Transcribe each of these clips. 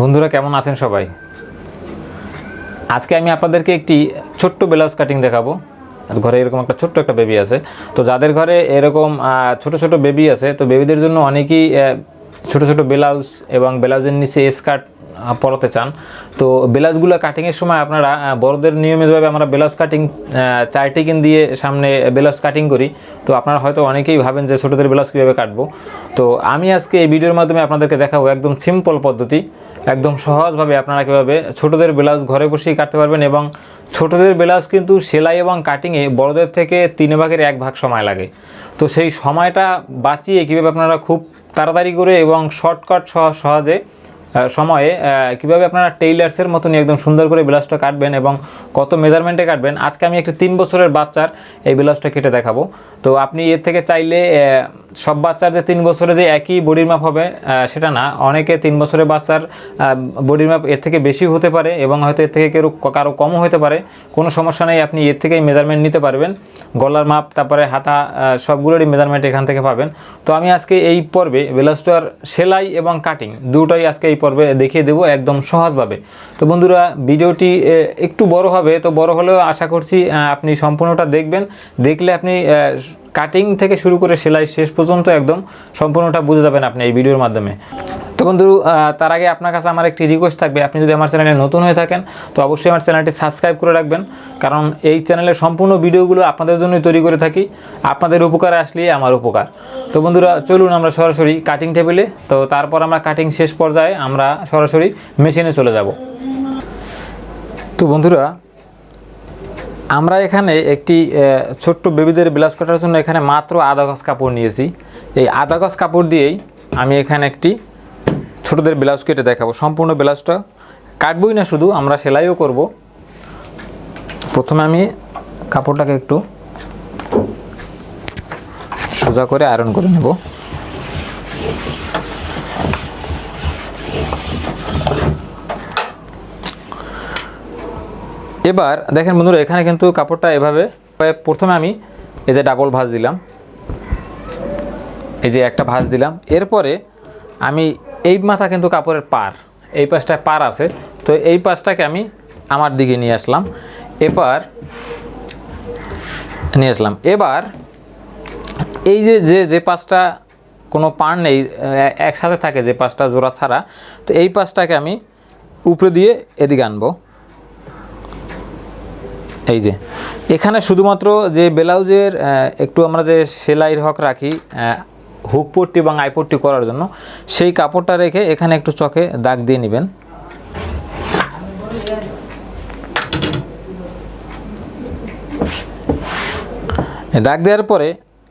বন্ধুরা, কেমন আছেন সবাই? আজকে আমি আপনাদেরকে একটি ছোট্ট ব্লাউজ কাটিং দেখাবো। ঘরে এরকম একটা ছোট্ট একটা বেবি আছে। তো যাদের ঘরে এরকম ছোট ছোট বেবি আছে, তো বেবিদের জন্য অনেকেই ছোট ছোট ব্লাউজ এবং ব্লাউজের নিচে স্কার্ট পরাতে চান। তো ব্লাউজগুলো কাটিংয়ের সময় আপনারা বড়দের নিয়মিতভাবে আমরা ব্লাউজ কাটিং চার টিকিন দিয়ে সামনে ব্লাউজ কাটিং করি। তো আপনারা হয়তো অনেকেই ভাবেন যে ছোটোদের ব্লাউজ কীভাবে কাটবো। তো আমি আজকে এই ভিডিওর মাধ্যমে আপনাদেরকে দেখাবো একদম সিম্পল পদ্ধতি। একদম সহজভাবে আপনারা কীভাবে ছোটোদের ব্লাউজ ঘরে বসেই কাটতে পারবেন এবং ছোটোদের ব্লাউজ কিন্তু সেলাই এবং কাটিংয়ে বড়দের থেকে তিন ভাগের এক ভাগ সময় লাগে। তো সেই সময়টা বাঁচিয়ে কীভাবে আপনারা খুব তাড়াতাড়ি করে এবং শর্টকাট সহজে আহ, সময়ে কীভাবে আপনারা টেইলার্সের মতনই একদম সুন্দর করে ব্লাউজটা কাটবেন এবং কত মেজারমেন্টে কাটবেন, আজকে আমি একটি তিন বছরের বাচ্চার এই ব্লাউজটা কেটে দেখাবো। তো আপনি এর থেকে চাইলে সব বাচ্চার যে তিন বছরে যে একই বডির মাপ হবে সেটা না। অনেকে তিন বছরের বাচ্চার বডির মাপ এর থেকে বেশি হতে পারে এবং হয়তো এর থেকে কেউ কারও কমও হতে পারে। কোনো সমস্যা নেই, আপনি এর থেকেই মেজারমেন্ট নিতে পারবেন। গলার মাপ তারপরে হাতা সবগুলোরই মেজারমেন্ট এখান থেকে পাবেন। তো আমি আজকে এই পর্বে ব্লাউজটার সেলাই এবং কাটিং দুটোই আজকে এই পর্বে দেখিয়ে দেবো একদম সহজভাবে। তো বন্ধুরা, ভিডিওটি একটু বড় হবে, তো বড় হলেও আশা করছি আপনি সম্পূর্ণটা দেখবেন। দেখলে আপনি কাটিং থেকে শুরু করে সেলাই শেষ পর্যন্ত একদম সম্পূর্ণটা বুঝে যাবেন আপনি এই ভিডিওর মাধ্যমে। তো বন্ধু তার আগে আপনার কাছে আমার একটি রিকোয়েস্ট থাকবে। আপনি যদি আমার চ্যানেলে নতুন হয়ে থাকেন, তো অবশ্যই আমার চ্যানেলটি সাবস্ক্রাইব করে রাখবেন। কারণ এই চ্যানেলের সম্পূর্ণ ভিডিওগুলো আপনাদের জন্যই তৈরি করে থাকি। আপনাদের উপকারে আসলেই আমার উপকার। তো বন্ধুরা, চলুন আমরা সরাসরি কাটিং টেবিলে তো তারপর আমরা কাটিং শেষ পর্যায়ে আমরা সরাসরি মেশিনে চলে যাব। তো বন্ধুরা আমরা এখানে একটি ছোট্ট বেবিদের ব্লাউজ কাটার জন্য এখানে মাত্র আধা গজ কাপড় নিয়েছি। এই আধা গজ কাপড় দিয়েই আমি এখানে একটি ছোটদের ব্লাউজ কেটে দেখাবো। সম্পূর্ণ ব্লাউজটা কাটবই না শুধু, আমরা সেলাইও করব। প্রথমে আমি কাপড়টাকে একটু সোজা করে আয়রন করে নেব। এবার দেখেন বন্ধুরা, এখানে কিন্তু কাপড়টা এভাবে প্রথমে আমি এই যে ডাবল ভাঁজ দিলাম। এই যে একটা ভাঁজ দিলাম। এরপরে আমি এই মাথা কিন্তু কাপড়ের পার এই পাশটায় পার আছে। তো এই পাশটাকে আমি আমার দিকে নিয়ে আসলাম। এবার নিয়ে আসলাম। এবার এই যে যে যে পাশটা কোনো পার নেই একসাথে থাকে যে পাশটা জোড়া ছাড়া, তো এই পাশটাকে আমি উপরে দিয়ে এদিকে আনব। এই যে, এখানে শুধুমাত্র যে ব্লাউজের একটু আমরা যে সেলাইয়ের হক রাখি হুক পট্টি এবং আইপট্টি করার জন্য, সেই কাপড়টা রেখে এখানে একটু চকে দাগ দিয়ে নেবেন। দাগ দেওয়ার পরে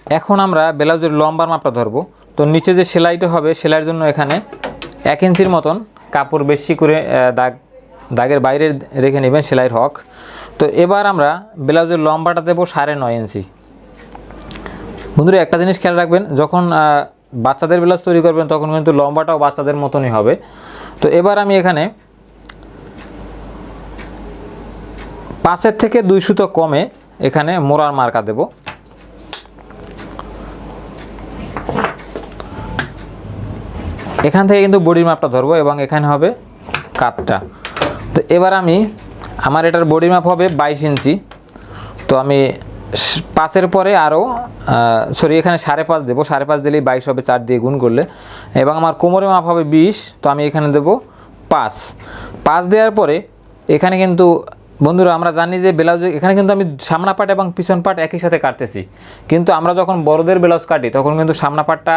এখন আমরা ব্লাউজের লম্বার মাপটা ধরবো। তো নিচে যে সেলাইটা হবে, সেলাইয়ের জন্য এখানে এক ইঞ্চির মতন কাপড় বেশি করে দাগ, দাগের বাইরে রেখে নেবেন সেলাইয়ের হক। তো এবার আমরা ব্লাউজের লম্বাটা দেবো সাড়ে নয় ইঞ্চি। বন্ধুরা, একটা জিনিস খেয়াল রাখবেন, যখন বাচ্চাদের ব্লাউজ তৈরি করবেন, তখন কিন্তু লম্বাটাও বাচ্চাদের মতনই হবে। তো এবার আমি এখানে পাঁচের থেকে দুই সুতো কমে এখানে মোড়ার মার্কা দেব। এখান থেকে কিন্তু বডির মাপটা ধরবো এবং এখানে হবে কাতটা। তো এবার আমি আমার এটার বডি মাপ হবে বাইশ ইঞ্চি। তো আমি পাঁচের পরে আরও সরি এখানে সাড়ে পাঁচ দেবো। সাড়ে পাঁচ দিলেই বাইশ হবে, চার দিয়ে গুণ করলে। এবং আমার কোমরে মাপ হবে বিশ, তো আমি এখানে দেবো পাঁচ। পাঁচ দেওয়ার পরে এখানে কিন্তু বন্ধুরা, আমরা জানি যে ব্লাউজে এখানে কিন্তু আমি সামনা পাট এবং পিছন পাট একই সাথে কাটতেছি। কিন্তু আমরা যখন বড়দের ব্লাউজ কাটি, তখন কিন্তু সামনা পাটটা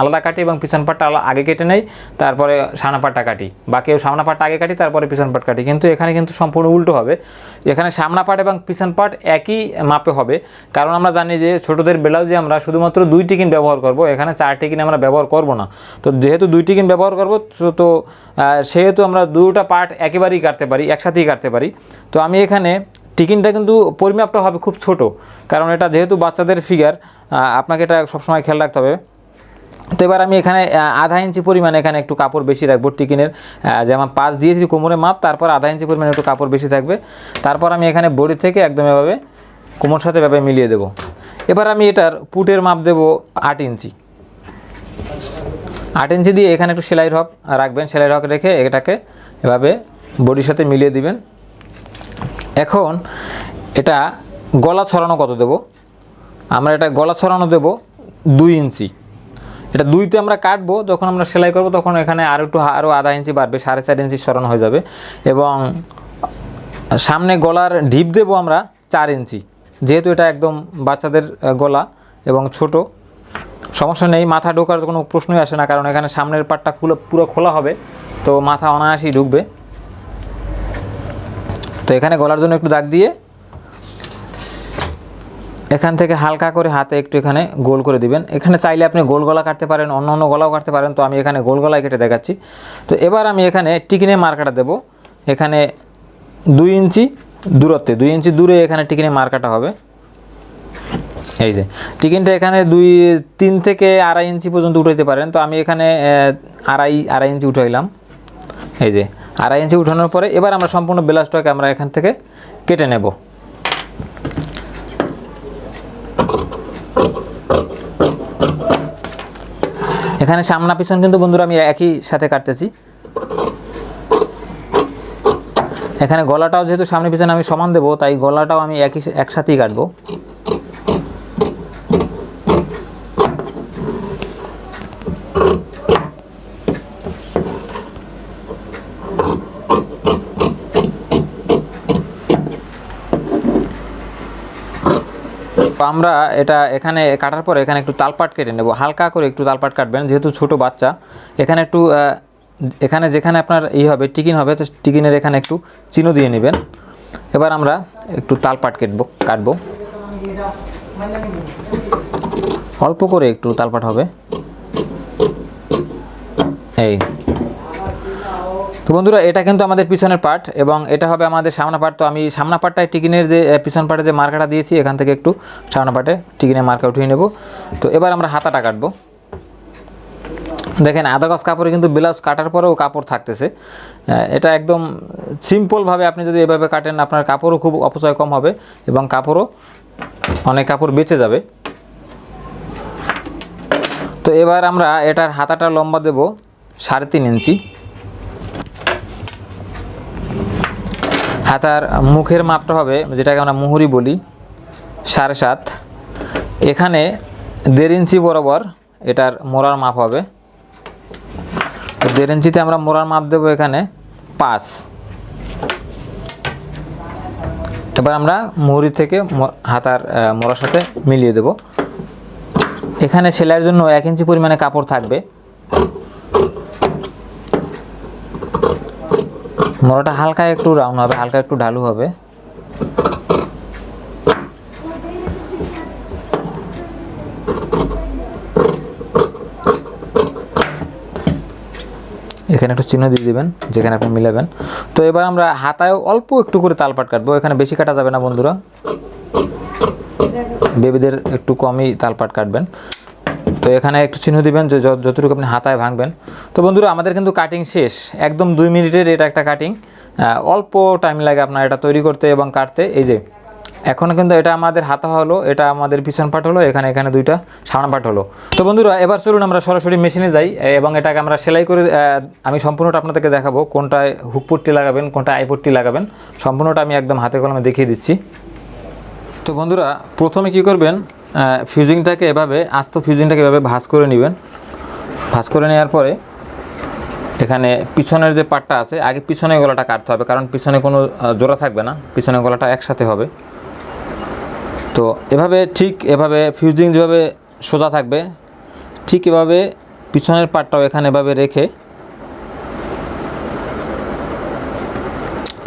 আলাদা কাটি এবং পিছন পাটটা আগে কেটে নেই, তারপরে সামনা পাটটা কাটি। বা কেউ সামনা পাটটা আগে কাটি, তারপরে পিছন পাট কাটি। কিন্তু এখানে কিন্তু সম্পূর্ণ উল্টো হবে। এখানে সামনা পাট এবং পিছন পাট একই মাপে হবে। কারণ আমরা জানি যে ছোটোদের ব্লাউজে আমরা শুধুমাত্র দুই টিকিন ব্যবহার করব। এখানে চার টিকিন আমরা ব্যবহার করব না। তো যেহেতু দুই টিকিন ব্যবহার করব, তো সেহেতু আমরা দুটা পার্ট একেবারেই কাটতে পারি, একসাথেই কাটতে পারি। তো আমি এখানে টিকিনটা কিন্তু পরিমাপটা হবে খুব ছোট, কারণ এটা যেহেতু বাচ্চাদের ফিগার আপনাকে এটা সবসময় খেয়াল রাখতে হবে। তো এবার আমি এখানে আধা ইঞ্চি পরিমাণে এখানে একটু কাপড় বেশি রাখব টিকিনের যেমন পাঁচ দিয়েছি কোমরে মাপ, তারপর আধা ইঞ্চি পরিমাণে একটু কাপড় বেশি থাকবে। তারপর আমি এখানে বডি থেকে একদম এভাবে কোমর সাথে এভাবে মিলিয়ে দেবো। এবার আমি এটার পুটের মাপ দেবো আট ইঞ্চি। আট ইঞ্চি দিয়ে এখানে একটু সেলাই রক রাখবেন, সেলাই রক রেখে এটাকে এভাবে বডির সাথে মিলিয়ে দিবেন। এখন এটা গলা ছড়ানো কত দেব? আমরা এটা গলা ছড়ানো দেব দুই ইঞ্চি। এটা দুইতে আমরা কাটবো, যখন আমরা সেলাই করব তখন এখানে আরও একটু আরও আধা ইঞ্চি বাড়বে, সাড়ে চার ইঞ্চি সরানো হয়ে যাবে। এবং সামনে গলার ঢিপ দেবো আমরা চার ইঞ্চি। যেহেতু এটা একদম বাচ্চাদের গলা এবং ছোট, সমস্যা নেই, মাথা ঢোকার কোনো প্রশ্নই আসে না, কারণ এখানে সামনের পাটটা খুলে পুরো খোলা হবে, তো মাথা অনায়াসই ঢুকবে। তো এখানে গলার জন্য একটু দাগ দিয়ে এখান থেকে হালকা করে হাতে একটু এখানে গোল করে দিবেন। এখানে চাইলে আপনি গোল গলা কাটতে পারেন, অন্য অন্য গলাও কাটতে পারেন। তো আমি এখানে গোল গলায় কেটে দেখাচ্ছি। তো এবার আমি এখানে টিকিনে মার্কাটা দেব। এখানে দুই ইঞ্চি দূরত্বে, দুই ইঞ্চি দূরে এখানে টিকিনে মার্কাটা হবে। এই যে, টিকিনটা এখানে দুই, তিন থেকে আড়াই ইঞ্চি পর্যন্ত উঠাইতে পারেন। তো আমি এখানে আড়াই আড়াই ইঞ্চি উঠাইলাম। এই যে আড়াই ইঞ্চি উঠানোর পরে এবার আমরা সম্পূর্ণ ব্লাউজটাকে আমরা এখান থেকে কেটে নেব। এখানে সামনা পিছন কিন্তু বন্ধুরা আমি একই সাথে কাটতেছি। এখানে গলাটাও যেহেতু সামনে পিছনে আমি সমান দেবো, তাই গলাটাও আমি একই একসাথেই কাটবো। আমরা এটা এখানে কাটার পরে এখানে একটু তালপাট কেটে নেব। হালকা করে একটু তালপাট কাটবেন, যেহেতু ছোট বাচ্চা। এখানে একটু এখানে যেখানে আপনার ই হবে, টিকিন হবে, তো টিকিনের এখানে একটু চিনো দিয়ে নেবেন। এবার আমরা একটু তালপাট কেটব, কাটবো। অল্প করে একটু তালপাট হবে। এই। তো বন্ধুরা, এটা কিন্তু আমাদের পিছনের পার্ট এবং এটা হবে আমাদের সামনা পার্ট তো আমি সামনা পার্টটায় টিকিনের যে পিছন পার্টে যে মার্কাটা দিয়েছি, এখান থেকে একটু সামনা পার্টে টিকিনের মার্কা উঠিয়ে নেব। তো এবার আমরা হাতাটা কাটবো। দেখেন, আধা গজ কাপড়ে কিন্তু ব্লাউজ কাটার পরেও কাপড় থাকতেছে। এটা একদম সিম্পলভাবে আপনি যদি এভাবে কাটেন, আপনার কাপড়ও খুব অপচয় কম হবে এবং কাপড়ও অনেক কাপড় বেঁচে যাবে। তো এবার আমরা এটার হাতাটা লম্বা দেব সাড়ে তিন ইঞ্চি। হাতার মুখের মাপটা হবে, যেটাকে আমরা মুহুরি বলি, সাড়ে সাত। এখানে দেড় ইঞ্চি বরাবর এটার মোড়ার মাপ হবে। দেড় ইঞ্চিতে আমরা মোড়ার মাপ দেবো এখানে পাঁচ। এবার আমরা মুহুরি থেকে হাতার মোড়ার সাথে মিলিয়ে দেব। এখানে সেলাইয়ের জন্য এক ইঞ্চি পরিমাণে কাপড় থাকবে। মোড়াটা হালকা একটু রাউন্ড হবে, হালকা একটু ঢালু হবে। এখানে একটু চিহ্ন দিয়ে দিবেন, যেখানে আপনি মিলাবেন। তো এবার আমরা হাতায় অল্প একটু করে তালপাট কাটবো, এখানে বেশি কাটা যাবে না বন্ধুরা। বেবিদের একটু কমই তালপাট কাটবেন। তো এখানে একটু চিহ্ন দিবেন যে যত- যতটুকু আপনি হাতায় ভাঙবেন। তো বন্ধুরা, আমাদের কিন্তু কাটিং শেষ। একদম দুই মিনিটের এটা একটা কাটিং অল্প টাইম লাগে আপনার এটা তৈরি করতে এবং কাটতে। এই যে, এখন কিন্তু এটা আমাদের হাতা হলো, এটা আমাদের পিছন পাট হলো, এখানে এখানে দুইটা সামনা পাট হলো। তো বন্ধুরা, এবার চলুন আমরা সরাসরি মেশিনে যাই, এবং এটাকে আমরা সেলাই করে আমি সম্পূর্ণটা আপনাদেরকে দেখাবো, কোনটায় হুকপট্টি লাগাবেন, কোনটা আইপট্টি লাগাবেন। সম্পূর্ণটা আমি একদম হাতে কলমে দেখিয়ে দিচ্ছি। তো বন্ধুরা, প্রথমে কি করবেন ফিউজিংটাকে এভাবে, আস্ত ফিউজিংটাকে এভাবে ভাঁজ করে নেবেন। ভাঁজ করে নেওয়ার পরে এখানে পিছনের যে পাটটা আছে, আগে পিছনে গলাটা কাটতে হবে, কারণ পিছনে কোনো জোড়া থাকবে না, পিছনে গলাটা একসাথে হবে। তো এভাবে ঠিক এভাবে ফিউজিং যেভাবে সোজা থাকবে, ঠিক এভাবে পিছনের পাটটাও এখানে এভাবে রেখে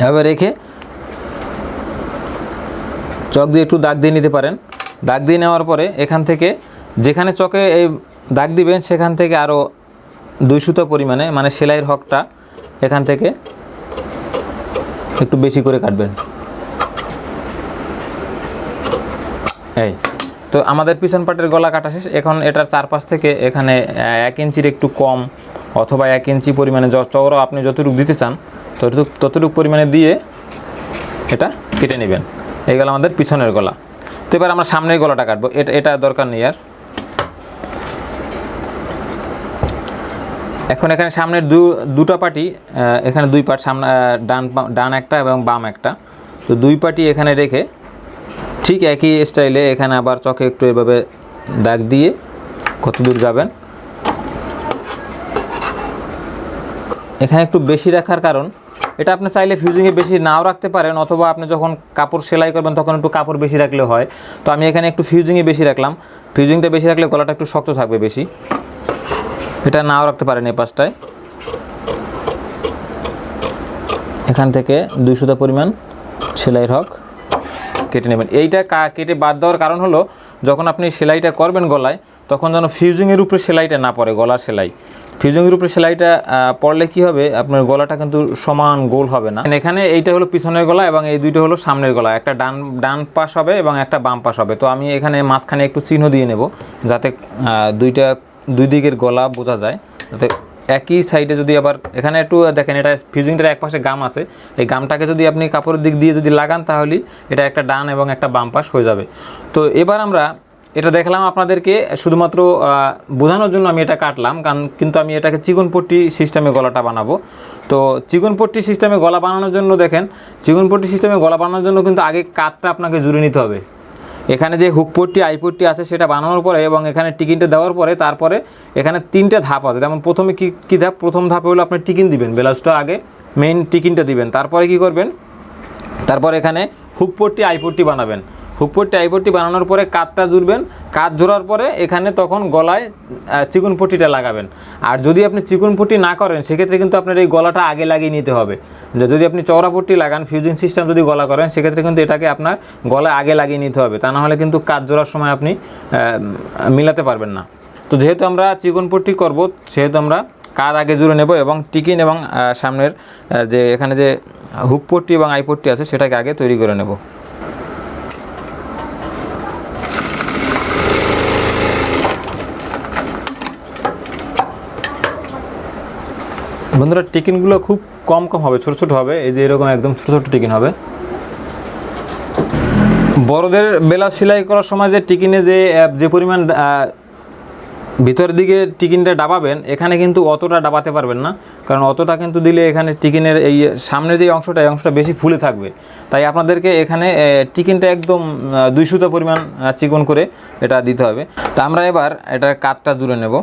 এভাবে রেখে চক দিয়ে একটু দাগ দিয়ে নিতে পারেন। দাগ দিয়ে নেওয়ার পরে এখান থেকে যেখানে চকে এই দাগ দিবেন, সেখান থেকে আরও দুই সুতো পরিমাণে মানে সেলাইয়ের হকটা এখান থেকে একটু বেশি করে কাটবেন। এই, তো আমাদের পিছন পাটের গলা কাটা শেষ। এখন এটার চারপাশ থেকে এখানে এক ইঞ্চির একটু কম অথবা এক ইঞ্চি পরিমাণে চওড়া আপনি যতটুকু দিতে চান, ততটুকু ততটুকু পরিমাণে দিয়ে এটা কেটে নেবেন। এই গেল আমাদের পিছনের গলা। তো এবার আমরা সামনের গলাটা কাটবো। এটা এটা দরকার নেই আর। এখন এখানে সামনের দু দুটো আহ, এখানে দুই পাট সামনে ডান ডান একটা এবং বাম একটা। তো দুই পাটি এখানে রেখে ঠিক একই স্টাইলে এখানে আবার চকে একটু এভাবে দাগ দিয়ে কত দূর যাবেন। এখানে একটু বেশি রাখার কারণ এটা আপনি চাইলে ফিউজিংয়ে বেশি নাও রাখতে পারেন অথবা আপনি যখন কাপড় সেলাই করবেন তখন একটু কাপড় বেশি রাখলে হয়। তো আমি এখানে একটু ফিউজিংয়ে বেশি রাখলাম। ফিউজিংটা বেশি রাখলে গলাটা একটু শক্ত থাকবে বেশি। এটা নাও রাখতে পারেন এই পাশটায়। এখান থেকে দুই সুতা পরিমাণ সেলাইয়ের হক কেটে নেবেন। এইটা কেটে বাদ দেওয়ার কারণ হলো, যখন আপনি সেলাইটা করবেন গলায়, তখন যেন ফিউজিংয়ের উপরে সেলাইটা না পড়ে, গলার সেলাই। ফিউজিংয়ের উপরে সেলাইটা পড়লে কি হবে? আপনার গলাটা কিন্তু সমান গোল হবে না। এখানে এইটা হলো পিছনের গলা এবং এই দুইটা হলো সামনের গলা। একটা ডান ডান পাশ হবে এবং একটা বাম পাশ হবে। তো আমি এখানে মাঝখানে একটু চিহ্ন দিয়ে নেব যাতে দুইটা, দুই দিকের গলা বোঝা যায়। যাতে একই সাইডে যদি আবার, এখানে একটু দেখেন, এটা ফিউজিংটার এক পাশে গাম আছে। এই গামটাকে যদি আপনি কাপড়ের দিক দিয়ে যদি লাগান তাহলে এটা একটা ডান এবং একটা বাম পাশ হয়ে যাবে। তো এবার আমরা এটা দেখলাম আপনাদেরকে, শুধুমাত্র বোঝানোর জন্য আমি এটা কাটলাম, কারণ কিন্তু আমি এটাকে চিকনপট্টি সিস্টেমে গলাটা বানাবো। তো চিকনপট্টি সিস্টেমে গলা বানানোর জন্য দেখেন, চিকনপট্টি সিস্টেমে গলা বানানোর জন্য কিন্তু আগে কাঠটা আপনাকে জুড়ে নিতে হবে। এখানে যে হুকপট্টি আইপট্টি আছে সেটা বানানোর পরে এবং এখানে টিকিনটা দেওয়ার পরে তারপরে এখানে তিনটে ধাপ আছে। যেমন প্রথমে কী কী ধাপ? প্রথম ধাপে হলো আপনি টিকিন দিবেন, ব্লাউজটা আগে মেইন টিকিনটা দিবেন। তারপরে কি করবেন? তারপর এখানে হুকপট্টি আইপট্টি বানাবেন। হুকপট্টি আইপট্টি বানানোর পরে কাঠটা জুড়বেন কাঠ জোড়ার পরে এখানে তখন গলায় চিকন পট্টিটা লাগাবেন। আর যদি আপনি চিকন পট্টি না করেন, সেক্ষেত্রে কিন্তু আপনার এই গলাটা আগে লাগিয়ে নিতে হবে। যে যদি আপনি চওড়া পট্টি লাগান, ফিউজিং সিস্টেম যদি গলা করেন, সেক্ষেত্রে কিন্তু এটাকে আপনার গলায় আগে লাগিয়ে নিতে হবে। তা নাহলে কিন্তু কাঠ জোড়ার সময় আপনি মিলাতে পারবেন না। তো যেহেতু আমরা চিকন পট্টি করব, সেহেতু আমরা কার আগে জুড়ে নেব এবং টিকিন এবং সামনের যে এখানে যে হুক পট্টি এবং আই পট্টি আছে, সেটাকে আগে তৈরি করে নেব। বন্ধুরা, টিকিনগুলো খুব কম কম হবে, ছোট ছোট হবে। এই যে এরকম একদম ছোট ছোট টিকিন হবে। বড়দের বেলা সেলাই করার সময় যে টিকিনে যে যে পরিমাণ ভিতরের দিকে টিকিনটা ডাবাবেন, এখানে কিন্তু অতটা ডাবাতে পারবেন না। কারণ অতটা কিন্তু দিলে এখানে টিকিনের এই সামনের যে অংশটা, এই অংশটা বেশি ফুলে থাকবে। তাই আপনাদেরকে এখানে টিকিনটা একদম দুই পরিমাণ চিকন করে এটা দিতে হবে। তা আমরা এবার এটার কাঠটা জুড়ে নেব।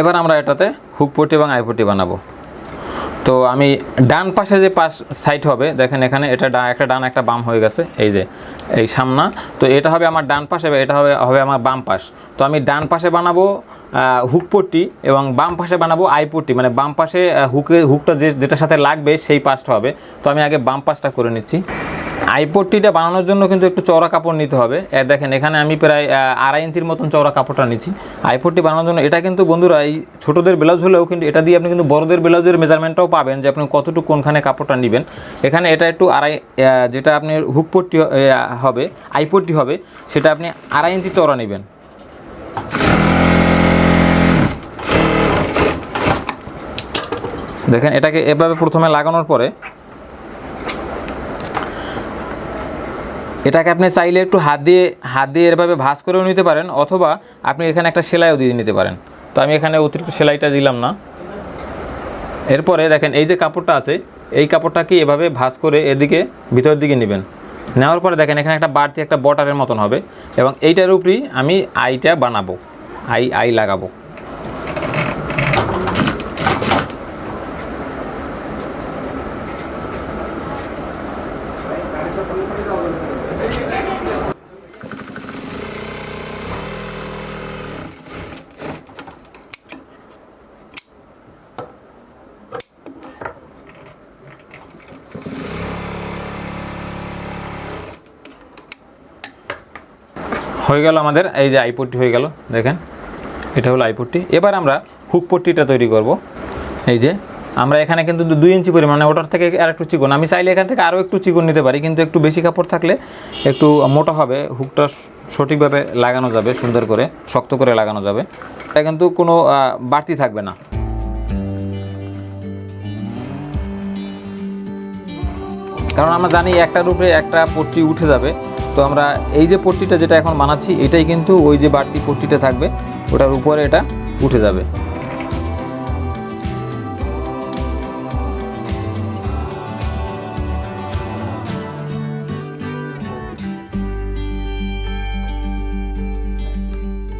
এবার আমরা এটাতে হুক হুকপটি এবং আইপটি বানাবো। তো আমি ডান পাশে যে পাশ সাইড হবে, দেখেন এখানে এটা ডা একটা ডান, একটা বাম হয়ে গেছে, এই যে, এই সামনা। তো এটা হবে আমার ডান পাশে এটা হবে হবে আমার বাম পাশ। তো আমি ডান পাশে বানাবো হুকপট্টি এবং বাম পাশে বানাবো আইপট্টি মানে বাম পাশে হুকে হুকটা যে, যেটার সাথে লাগবে, সেই পাশটা হবে। তো আমি আগে বাম পাশটা করে নিচ্ছি। আইপট্টিটা বানানোর জন্য কিন্তু একটু চওড়া কাপড় নিতে হবে। দেখেন, এখানে আমি প্রায় আড়াই ইঞ্চির মতন চওড়া কাপড়টা নিচ্ছি। আইপট্টি বানানোর জন্য এটা কিন্তু বন্ধুরা, এই ছোটোদের ব্লাউজ হলেও কিন্তু এটা দিয়ে আপনি কিন্তু বড়দের ব্লাউজের মেজারমেন্টটাও পাবেন যে আপনি কতটুকু কোনখানে কাপড়টা নেবেন। এখানে এটা একটু আড়াই যেটা আপনি হুকপট্টি হবে আইপট্টি হবে, সেটা আপনি আড়াই ইঞ্চি চওড়া নেবেন। দেখেন, এটাকে এভাবে প্রথমে লাগানোর পরে এটাকে আপনি চাইলে একটু হাত দিয়ে হাত দিয়ে এভাবে ভাঁজ করেও নিতে পারেন, অথবা আপনি এখানে একটা সেলাইও দিয়ে নিতে পারেন। তো আমি এখানে অতিরিক্ত সেলাইটা দিলাম না। এরপরে দেখেন, এই যে কাপড়টা আছে, এই কাপড়টাকে এভাবে ভাঁজ করে এদিকে, ভিতরের দিকে নেবেন। নেওয়ার পরে দেখেন, এখানে একটা বাড়তি একটা বটারের মতন হবে, এবং এইটার উপরেই আমি আইটা বানাবো, আই আই লাগাবো। হয়ে গেল আমাদের, এই যে আইপট্টি হয়ে গেল, দেখেন, এটা হলো আইপট্টি এবার আমরা হুক পট্টিটা তৈরি করব। এই যে, আমরা এখানে কিন্তু দুই ইঞ্চি পরিমাণ, ওটার থেকে আর একটু চিকন। আমি চাইলে এখান থেকে আরও একটু চিকন নিতে পারি, কিন্তু একটু বেশি কাপড় থাকলে একটু মোটা হবে, হুকটা সঠিকভাবে লাগানো যাবে, সুন্দর করে, শক্ত করে লাগানো যাবে। এটা কিন্তু কোনো বাড়তি থাকবে না। কারণ আমরা জানি একটার উপরে একটা পট্টি উঠে যাবে তো আমরা এই যে পট্টিটা যেটা এখন মানাচ্ছি এটাই কিন্তু ওই যে বাড়তি পট্টিটা থাকবে, ওটার উপরে এটা উঠে যাবে।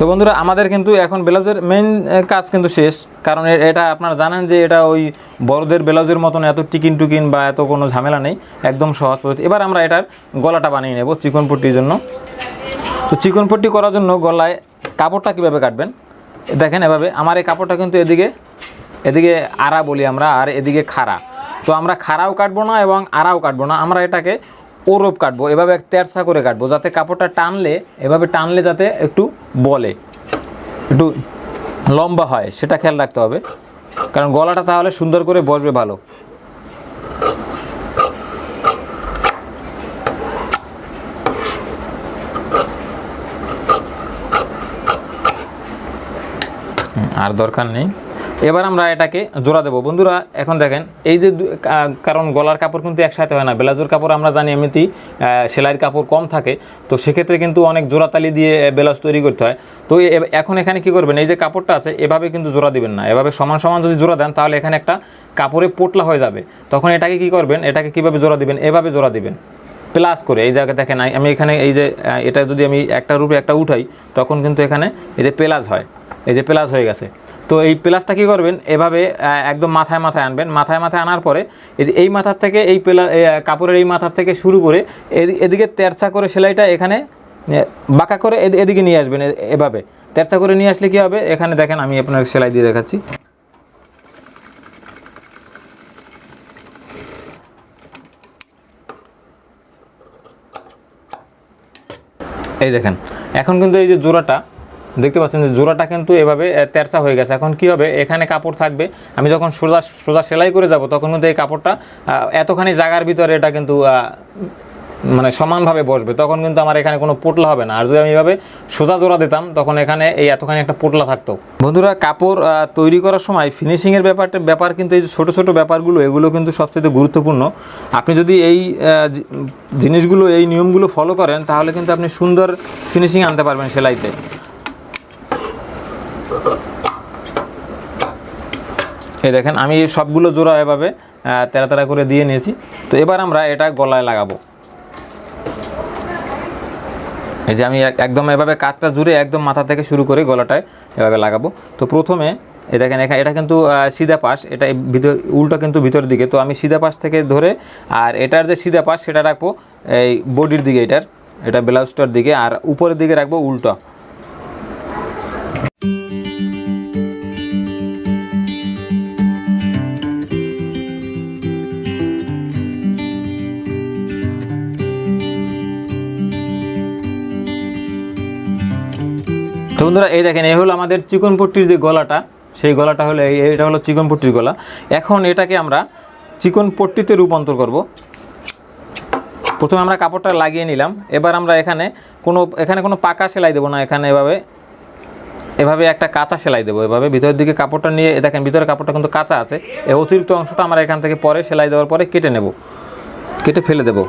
তো বন্ধুরা, আমাদের কিন্তু এখন ব্লাউজের মেইন কাজ কিন্তু শেষ। কারণ এটা আপনারা জানেন যে এটা ওই বড়দের ব্লাউজের মতন এত টিকিন টুকিন বা এত কোনো ঝামেলা নেই, একদম সহজ পদ্ধতি। এবার আমরা এটার গলাটা বানিয়ে নেব চিকন পট্টির জন্য। তো চিকন পট্টি করার জন্য গলায় কাপড়টা কীভাবে কাটবেন? দেখেন এভাবে, আমার এই কাপড়টা কিন্তু এদিকে এদিকে আড়া বলি আমরা, আর এদিকে খাড়া। তো আমরা খাড়াও কাটবো না এবং আড়াও কাটবো না, আমরা এটাকে ওরপ কাটবো, এভাবে এক তেরসা করে কাটবো, যাতে কাপড়টা টানলে, এভাবে টানলে যাতে একটু বলে, একটু লম্বা হয়, সেটা খেয়াল রাখতে হবে। কারণ গলাটা তাহলে সুন্দর করে বসবে ভালো। আর দরকার নেই। এবার আমরা এটাকে জোড়া দেবো। বন্ধুরা, এখন দেখেন, এই যে কারণ গলার কাপড় কিন্তু একসাথে হয় না। ব্লাউজের কাপড় আমরা জানি এমনিতেই সেলাইয়ের কাপড় কম থাকে। তো সেক্ষেত্রে কিন্তু অনেক জোড়াতালি দিয়ে ব্লাউজ তৈরি করতে হয়। তো এখন এখানে কি করবেন, এই যে কাপড়টা আছে, এভাবে কিন্তু জোড়া দিবেন না। এভাবে সমান সমান যদি জোড়া দেন, তাহলে এখানে একটা কাপড়ে পোটলা হয়ে যাবে। তখন এটাকে কি করবেন, এটাকে কীভাবে জোড়া দিবেন, এভাবে জোড়া দিবেন। প্লাস করে, এই জায়গায় দেখেন আমি এখানে এই যে এটা যদি আমি একটা রূপে একটা উঠাই, তখন কিন্তু এখানে এই যে প্লাস হয়। এই যে প্লাস হয়ে গেছে। তো এই প্লাসটা কী করবেন? এভাবে একদম মাথায় মাথায় আনবেন। মাথায় মাথায় আনার পরে এই যে এই মাথার থেকে এই পেলা কাপড়ের এই মাথার থেকে শুরু করে এদি- এদিকে তেরচা করে সেলাইটা এখানে বাঁকা করে এদি- এদিকে নিয়ে আসবেন এভাবে। তেরচা করে নিয়ে আসলে কী হবে? এখানে দেখেন, আমি আপনার সেলাই দিয়ে দেখাচ্ছি। এই দেখেন, এখন কিন্তু এই যে জোড়াটা দেখতে পাচ্ছেন যে জোড়াটা কিন্তু এভাবে তেরচা হয়ে গেছে। এখন কি হবে? এখানে কাপড় থাকবে। আমি যখন সোজা সোজা সেলাই করে যাব, তখন কিন্তু এই কাপড়টা এতখানি জায়গার ভিতরে এটা কিন্তু মানে সমানভাবে বসবে। তখন কিন্তু আমার এখানে কোনো পোটলা হবে না। আর যদি আমি এভাবে সোজা জোড়া দিতাম, তখন এখানে এই এতখানি একটা পোটলা থাকতো। বন্ধুরা, কাপড় তৈরি করার সময় ফিনিশিংয়ের ব্যাপারটা, ব্যাপার কিন্তু এই যে ছোটো ছোটো ব্যাপারগুলো, এগুলো কিন্তু সবচেয়ে গুরুত্বপূর্ণ। আপনি যদি এই জিনিসগুলো, এই নিয়মগুলো ফলো করেন, তাহলে কিন্তু আপনি সুন্দর ফিনিশিং আনতে পারবেন সেলাইতে। এই দেখেন, আমি সবগুলো জোড়া এভাবে তেরা তেরা করে দিয়ে নিয়েছি। তো এবার আমরা এটা গলায় লাগাবো। এই যে আমি এক- একদম এভাবে কাঠটা জুড়ে একদম মাথা থেকে শুরু করে গলাটায় এভাবে লাগাবো। তো প্রথমে এ দেখেন এখানে এটা কিন্তু সিধা পাশ, এটা ভিতর উল্টো কিন্তু ভিতরের দিকে। তো আমি সিধা পাশ থেকে ধরে, আর এটার যে সিধা পাশ, সেটা রাখব এই বডির দিকে, এটার, এটা ব্লাউজটার দিকে, আর উপরের দিকে রাখব উল্টো। বন্ধুরা, এই দেখেন, এই হলো আমাদের চিকন পট্টির যে গলাটা, সেই গলাটা হলো এই, এটা হলো চিকন পট্টির গলা। এখন এটাকে আমরা চিকন পট্টিতে রূপান্তর করব। প্রথমে আমরা কাপড়টা লাগিয়ে নিলাম। এবার আমরা এখানে কোনো এখানে কোনো পাকা সেলাই দেবো না, এখানে এভাবে এভাবে একটা কাঁচা সেলাই দেবো। এভাবে ভিতরের দিকে কাপড়টা নিয়ে দেখেন ভিতরের কাপড়টা কিন্তু কাঁচা আছে। এই অতিরিক্ত অংশটা আমরা এখান থেকে পরে সেলাই দেওয়ার পরে কেটে নেব, কেটে ফেলে দেবো।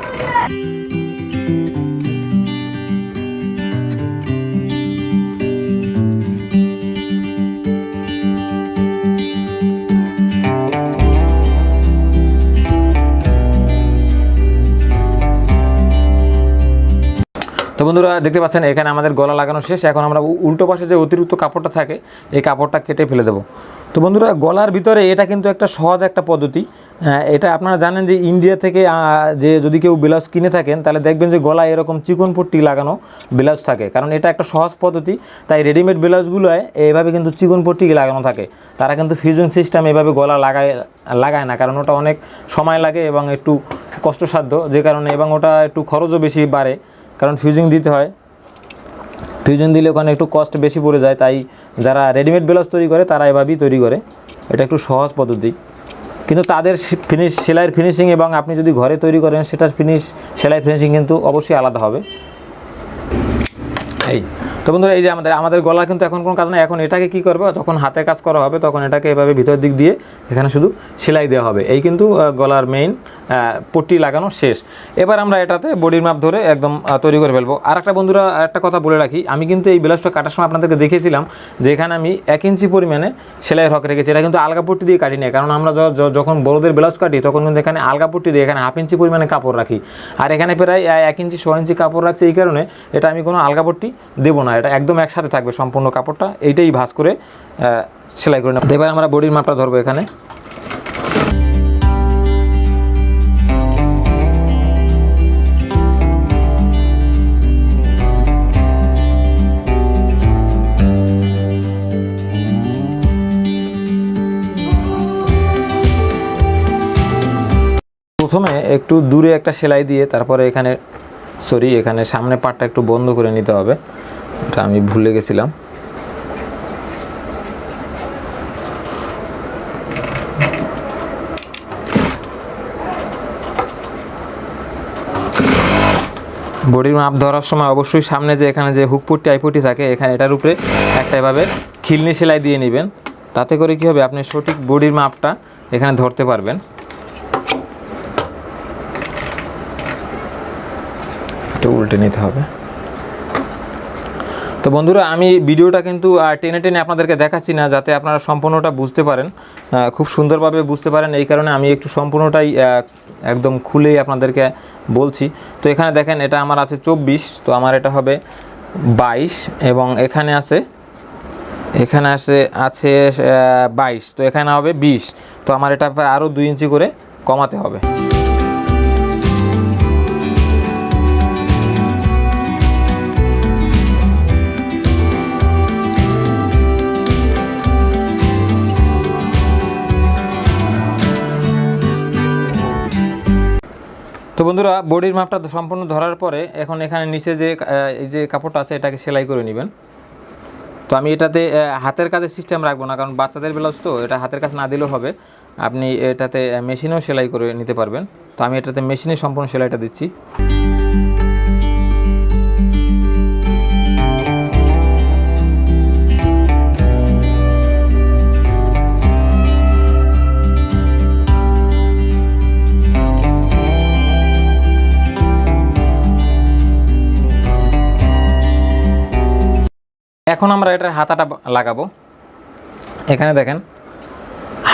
তো বন্ধুরা দেখতে পাচ্ছেন, এখানে আমাদের গলা লাগানো শেষ। এখন আমরা উল্টো পাশে যে অতিরিক্ত কাপড়টা থাকে, এই কাপড়টা কেটে ফেলে দেবো। তো বন্ধুরা, গলার ভিতরে এটা কিন্তু একটা সহজ একটা পদ্ধতি। এটা আপনারা জানেন যে ইন্ডিয়া থেকে যে যদি কেউ ব্লাউজ কিনে থাকেন, তাহলে দেখবেন যে গলায় এরকম চিকন পট্টি লাগানো ব্লাউজ থাকে। কারণ এটা একটা সহজ পদ্ধতি, তাই রেডিমেড ব্লাউজগুলোয় এইভাবে কিন্তু চিকন পট্টি লাগানো থাকে। তারা কিন্তু ফিউজন সিস্টেম এভাবে গলা লাগায় লাগায় না, কারণ ওটা অনেক সময় লাগে এবং একটু কষ্টসাধ্য। যে কারণে এবং ওটা একটু খরচও বেশি বাড়ে। কারণ ফিউজিং দিতে হয়। ফিউজন দিলে ওখানে একটু কস্ট বেশি পড়ে যায়, তাই যারা রেডিমেড ব্লাউজ তৈরি করে, তারা এভাবেই তৈরি করে। এটা একটু সহজ পদ্ধতি। কিন্তু তাদের ফিনিশ সেলাইয়ের ফিনিশিং এবং আপনি যদি ঘরে তৈরি করেন, সেটার ফিনিশ সেলাই ফিনিশিং কিন্তু অবশ্যই আলাদা হবে। এই তো বন্ধুরা, এই যে আমাদের আমাদের গলা কিন্তু এখন কোনো কাজ নেই। এখন এটাকে কি করবে? যখন হাতে কাজ করা হবে, তখন এটাকে এভাবে ভিতর দিক দিয়ে এখানে শুধু সেলাই দেওয়া হবে। এই কিন্তু গলার মেইন পট্টি লাগানো শেষ। এবার আমরা এটাতে বডির মাপ ধরে একদম তৈরি করে ফেলব। আর একটা বন্ধুরা, একটা কথা বলে রাখি, আমি কিন্তু এই ব্লাউজটা কাটার সময় আপনাদেরকে দেখিয়েছিলাম যে এখানে আমি এক ইঞ্চি পরিমাণে সেলাই হক রেখেছি। এটা কিন্তু আলগা পট্টি দিয়ে কাটি না কারণ আমরা যখন বড়দের ব্লাউজ কাটি, তখন কিন্তু এখানে আলগা পট্টি দিয়ে এখানে হাফ ইঞ্চি পরিমাণে কাপড় রাখি। আর এখানে প্রায় এক ইঞ্চি, ছ ইঞ্চি কাপড় রাখছি এই কারণে এটা আমি কোনো আলগা পট্টি দেবো না। এটা একদম একসাথে থাকবে সম্পূর্ণ কাপড়টা, এইটাই ভাঁজ করে সেলাই করে নেব। এবার আমরা বডির মাপটা ধরবো এখানে। প্রথমে একটু দূরে একটা সেলাই দিয়ে তারপরে এখানে সরি এখানে সামনে পাটটা একটু বন্ধ করে নিতে হবে। এটা আমি ভুলে গেছিলাম। বডির মাপ ধরার সময় অবশ্যই সামনে যে এখানে যে হুকপুটি আইপুটি থাকে, এখানে এটার উপরে একটা এভাবে খিলনি সেলাই দিয়ে নেবেন। তাতে করে কি হবে? আপনি সঠিক বডির মাপটা এখানে ধরতে পারবেন। একটু নিতে হবে। তো বন্ধুরা, আমি ভিডিওটা কিন্তু টেনে টেনে আপনাদেরকে দেখাচ্ছি না, যাতে আপনারা সম্পূর্ণটা বুঝতে পারেন। খুব সুন্দরভাবে বুঝতে পারেন, এই কারণে আমি একটু সম্পূর্ণটাই একদম খুলেই আপনাদেরকে বলছি। তো এখানে দেখেন, এটা আমার আছে চব্বিশ, তো আমার এটা হবে বাইশ, এবং এখানে আছে এখানে আছে আছে বাইশ, তো এখানে হবে বিশ। তো আমার এটা আরও দুই ইঞ্চি করে কমাতে হবে। বন্ধুরা, বডির মাপটা সম্পূর্ণ ধরার পরে এখন এখানে নিচে যে এই যে কাপড়টা আছে, এটাকে সেলাই করে নেবেন। তো আমি এটাতে হাতের কাজের সিস্টেম রাখব না, কারণ বাচ্চাদের ব্লাউজ তো, এটা হাতের কাজ না দিলেও হবে। আপনি এটাতে মেশিনেও সেলাই করে নিতে পারবেন। তো আমি এটাতে মেশিনে সম্পূর্ণ সেলাইটা দিচ্ছি। এখন আমরা এটার হাতাটা লাগাবো। এখানে দেখেন,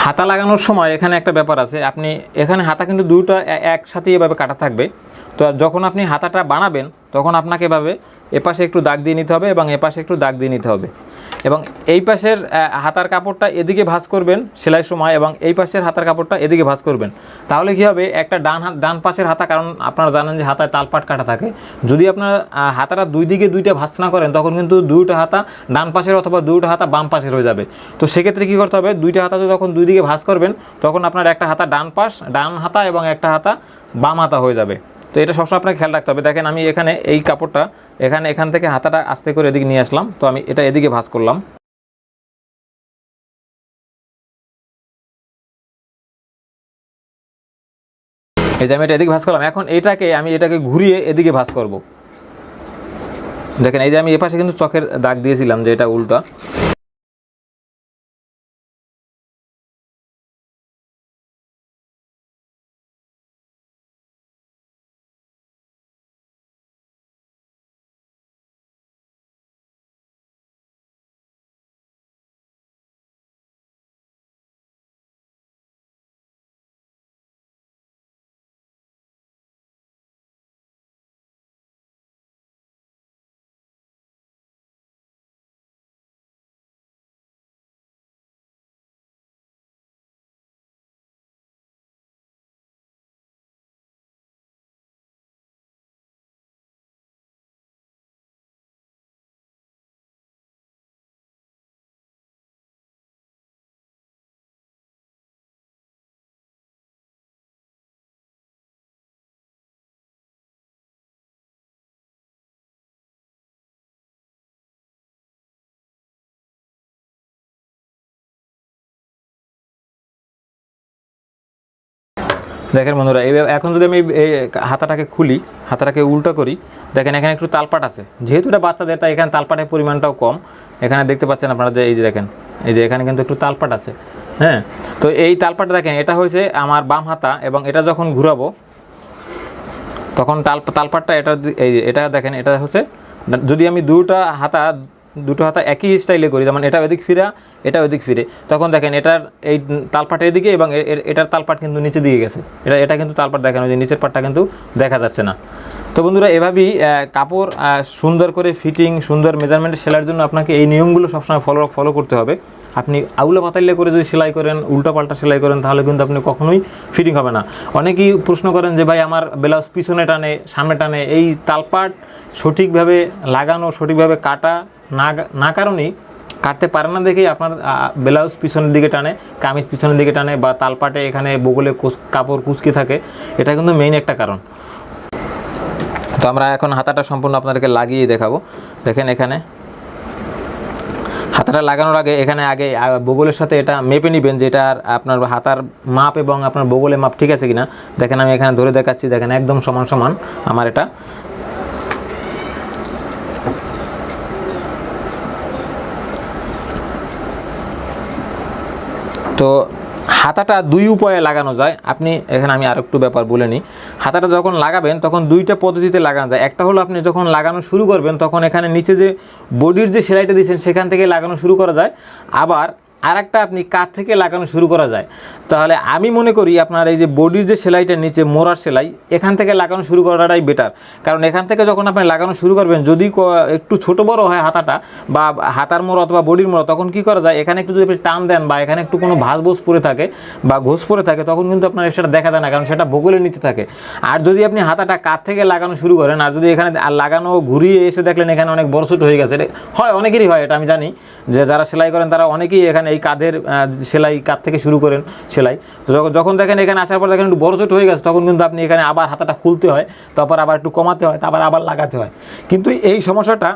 হাতা লাগানোর সময় এখানে একটা ব্যাপার আছে, আপনি এখানে হাতা কিন্তু দুটো একসাথে এভাবে কাটা থাকবে। তো যখন আপনি হাতাটা বানাবেন, তখন আপনাকে এভাবে এপাশে একটু দাগ দিয়ে নিতে হবে এবং এপাশে একটু দাগ দিয়ে নিতে হবে। এবং এই পাশের হাতার কাপড়টা এদিকে ভাঁজ করবেন সেলাই সময় এবং এই পাশের হাতার কাপড়টা এদিকে ভাঁজ করবেন। তাহলে কী হবে? একটা ডান হাত, ডান পাশের হাতা, কারণ আপনারা জানেন যে হাতায় তালপাট কাটা থাকে। যদি আপনার হাতাটা দুই দিকে দুইটা ভাঁজ না করেন, তখন কিন্তু দুইটা হাতা ডান পাশের অথবা দুইটা হাতা বাম পাশের হয়ে যাবে। তো সেক্ষেত্রে কী করতে হবে? দুইটা হাতা যখন দুই দিকে ভাঁজ করবেন, তখন আপনার একটা হাতা ডান পাশ, ডান হাতা এবং একটা হাতা বাম হাতা হয়ে যাবে। তো এটা সবসময় আপনাকে খেয়াল রাখতে হবে। দেখেন আমি এখানে এই কাপড়টা, এখানে এখান থেকে হাতাটা আস্তে করে এদিকে নিয়ে আসলাম। তো আমি এটা এদিকে ভাঁজ করলাম। এই যে আমি এটা এদিকে ভাঁজ করলাম। এখন এটাকে আমি এটাকে ঘুরিয়ে এদিকে ভাঁজ করব। দেখেন এই যে আমি এপাশে কিন্তু চকের দাগ দিয়েছিলাম যে এটা উল্টা। দেখেন বন্ধুরা এখন যদি আমি এই হাতাটাকে খুলি, হাতাটাকে উল্টো করি, দেখেন এখানে একটু তালপাট আছে। যেহেতু এটা বাচ্চাদের, তাই এখানে তালপাটের পরিমাণটাও কম। এখানে দেখতে পাচ্ছেন আপনারা যে এই যে দেখেন, এই যে এখানে কিন্তু একটু তালপাট আছে হ্যাঁ? তো এই তালপাটটা দেখেন, এটা হয়েছে আমার বাম হাতা এবং এটা যখন ঘুরাবো, তখন তাল তালপাটটা এটা এই এটা দেখেন, এটা হচ্ছে, যদি আমি দুটা হাতা দুটো হাতা একই স্টাইলে করি যেমন এটা ওদিক ফিরা, এটা ওদিক ফিরে। তখন দেখেন এটার এই তালপাট এদিকে এবং এটার তালপাট কিন্তু নিচে দিকে গেছে। এটা এটা কিন্তু তালপাট দেখানো যে নিচের পাটটা কিন্তু দেখা যাচ্ছে না। তো বন্ধুরা, এভাবেই কাপড় সুন্দর করে ফিটিং সুন্দর মেজারমেন্টে সেলার জন্য আপনাকে এই নিয়মগুলো সবসময় ফলো ফলো করতে হবে। আপনি আউলা পাতাইলে করে যদি সেলাই করেন, উল্টা পাল্টা সেলাই করেন, তাহলে কিন্তু আপনি কখনোই ফিটিং হবে না। অনেকেই প্রশ্ন করেন যে, ভাই, আমার ব্লাউজ পিছনে টানে, সামনে টানে, এই তালপাট সঠিকভাবে লাগানো, সঠিকভাবে কাটা না না কারণেই কাটতে পারে না দেখেই আপনার ব্লাউজ পিছনের দিকে টানে, কামিজ পিছনের দিকে টানে বা তালপাটে এখানে বগলে কাপড় কুচকে থাকে, এটা কিন্তু মেইন একটা কারণ। তো আমরা এখন হাতাটা সম্পূর্ণ আপনাদেরকে লাগিয়ে দেখাবো। দেখেন এখানে হাতাটা লাগানোর আগে, এখানে আগে বগলের সাথে এটা মেপে নেবেন যে এটার আপনার হাতার মাপ এবং আপনার বগলের মাপ ঠিক আছে কিনা। দেখেন আমি এখানে ধরে দেখাচ্ছি, দেখেন একদম সমান সমান আমার এটা। তো হাতাটা দুই উপায়ে লাগানো যায়। আপনি এখানে আমি আরেকটু ব্যাপার বলে নিই। হাতাটা যখন লাগাবেন, তখন দুইটা পদ্ধতিতে লাগানো যায়। একটা হলো আপনি যখন লাগানো শুরু করবেন, তখন এখানে নিচে যে বডির যে সেলাইটা দিয়েছেন সেখান থেকে লাগানো শুরু করা যায়। আবার আর একটা আপনি কাত থেকে লাগানো শুরু করা যায়। তাহলে আমি মনে করি আপনার এই যে বডির যে সেলাইটা নিচে মোড়ার সেলাই, এখান থেকে লাগানো শুরু করাটাই বেটার কারণ এখান থেকে যখন আপনি লাগানো শুরু করবেন, যদি একটু ছোট বড় হয় হাতাটা বা হাতার মোড় অথবা বডির মোড়, তখন কি করা যায়, এখানে একটু যদি আপনি টান দেন বা এখানে একটু কোনো ভাঁজ বোস পরে থাকে বা ঘোষ পরে থাকে, তখন কিন্তু আপনার সেটা দেখা যায় না, কারণ সেটা বগলের নিচে থাকে। আর যদি আপনি হাতাটা কাত থেকে লাগানো শুরু করেন, আর যদি এখানে আর লাগানো ঘুরিয়ে এসে দেখলেন এখানে অনেক বড় ছোট হয়ে গেছে হয়, অনেকেরই হয়, এটা আমি জানি যে যারা সেলাই করেন, তারা অনেকেই এখানে এই কাঁধের সেলাই কাঁধ থেকে শুরু করেন সেলাই। তো যখন- দেখেন এখানে আসার পর দেখেন একটু বড় ছোট হয়ে গেছে, তখন কিন্তু আপনি এখানে আবার হাতাটা খুলতে হয়, তারপর আবার একটু কমাতে হয়, তারপর আবার লাগাতে হয়। কিন্তু এই সমস্যাটা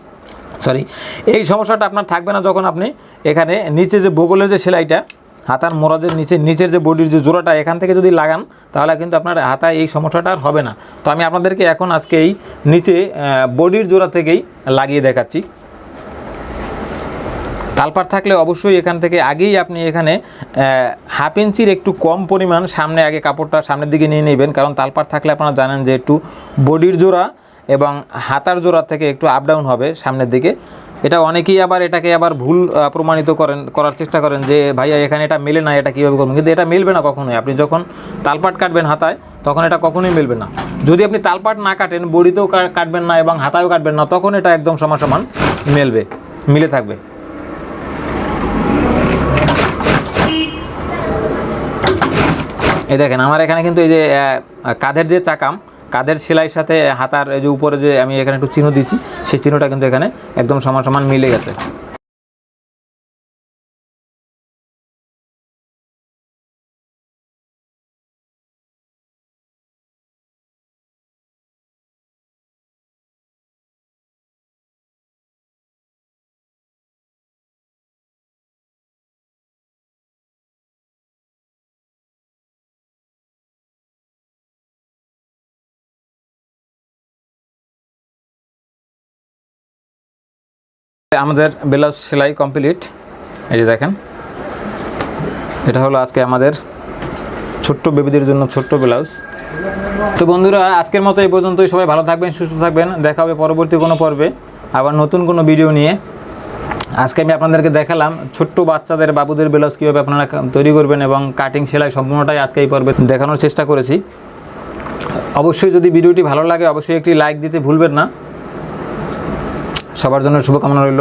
সরি এই সমস্যাটা আপনার থাকবে না যখন আপনি এখানে নিচে যে বগলের যে সেলাইটা, হাতার মোড়াজের নিচে, নিচের যে বডির যে জোড়াটা, এখান থেকে যদি লাগান, তাহলে কিন্তু আপনার হাতায় এই সমস্যাটা আর হবে না। তো আমি আপনাদেরকে এখন আজকে এই নিচে বডির জোড়া থেকেই লাগিয়ে দেখাচ্ছি। তালপাট থাকলে অবশ্যই এখান থেকে আগেই আপনি এখানে হাফ ইঞ্চির একটু কম পরিমাণ সামনে আগে কাপড়টা সামনের দিকে নিয়ে নেবেন। কারণ তালপাট থাকলে আপনারা জানেন যে একটু বডির জোড়া এবং হাতার জোড়া থেকে একটু আপ ডাউন হবে সামনের দিকে। এটা অনেকেই আবার এটাকে আবার ভুল প্রমাণিত করেন, করার চেষ্টা করেন যে, ভাইয়া, এখানে এটা মেলে না, এটা কীভাবে করবেন? কিন্তু এটা মিলবে না কখনোই। আপনি যখন তালপাট কাটবেন হাতায়, তখন এটা কখনোই মিলবে না। যদি আপনি তালপাট না কাটেন, বডিতেও কাটবেন না এবং হাতায়ও কাটবেন না, তখন এটা একদম সমান সমান মিলবে, মিলে থাকবে। এই দেখেন, আমার এখানে কিন্তু এই যে কাঁধের যে চাকাম, কাদের সেলাইয়ের সাথে হাতার যে উপরে যে আমি এখানে একটু চিহ্ন দিছি, সেই চিহ্নটা কিন্তু এখানে একদম সমান সমান মিলে গেছে। আমাদের ব্লাউজ সেলাই কমপ্লিট। এই যে দেখেন। এটা হলো আজকে আমাদের ছোট্ট বেবিদের জন্য ছোট্ট ব্লাউজ। তো বন্ধুরা, আজকের মতো এই পর্যন্তই। সবাই ভালো থাকবেন, সুস্থ থাকবেন। দেখা হবে পরবর্তী কোনো পর্বে। আবার নতুন কোনো ভিডিও নিয়ে। আজকে আমি আপনাদেরকে দেখালাম ছোট্ট বাচ্চাদের, বাবুদের ব্লাউজ কীভাবে আপনারা তৈরি করবেন এবং কাটিং সেলাই সম্পূর্ণটাই আজকে এই পর্বে দেখানোর চেষ্টা করেছি। অবশ্যই যদি ভিডিওটি ভালো লাগে, অবশ্যই একটি লাইক দিতে ভুলবেন না। সবার জন্য শুভকামনা রইল।